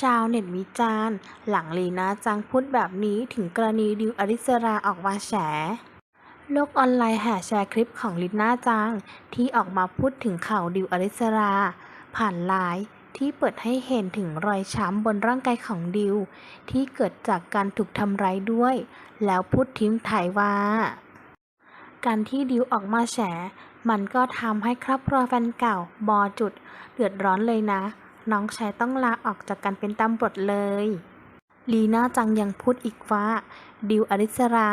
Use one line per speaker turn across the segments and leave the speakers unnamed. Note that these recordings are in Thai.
ชาวเน็ตวิจารณ์ หลังลีน่าจังพูดแบบนี้ถึงกรณีดิวอริสราออกมาแฉโลกออนไลน์แห่แชร์คลิปของลิน่าจัง ที่ออกมาพูดถึงข่าวดิวอริสรา ผ่านไลน์ที่เปิดให้เห็นถึงรอยช้ำบนร่างกายของดิว ที่เกิดจากการถูกทำร้ายด้วย แล้วพูดทิ้งถ่ายว่า การที่ดิวออกมาแฉ มันก็ทำให้ครอบครัวแฟนเก่าบอจุด เดือดร้อนเลยนะ น้องชายต้องลาออกจากการเป็นตำรวจเลย ลีน่าจังยังพูดอีกว่า ดิวอริสรา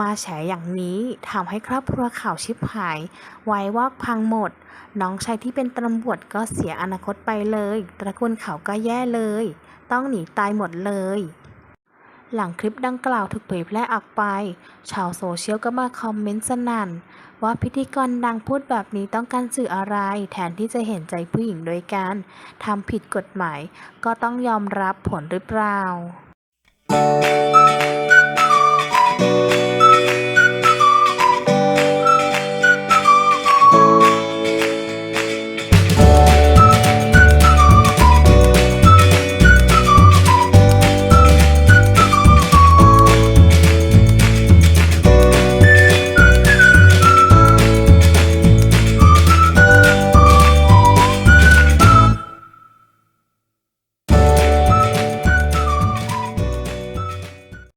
มาแฉอย่างนี้ทำให้ครอบครัวข่าวชิบหาย ไว้วอกพังหมด น้องชายที่เป็นตำรวจก็เสียอนาคตไปเลย ตระกูลเขาก็แย่เลย ต้องหนีตายหมดเลย หลังคลิปดังกล่าวถูกเผยแพร่ออกไป ชาวโซเชียลก็มาคอมเมนต์สนั่น ว่าพิธีกรดังพูดแบบนี้ต้องการสื่ออะไร แทนที่จะเห็นใจผู้หญิงโดยการทำผิดกฎหมาย ก็ต้องยอมรับผลหรือเปล่า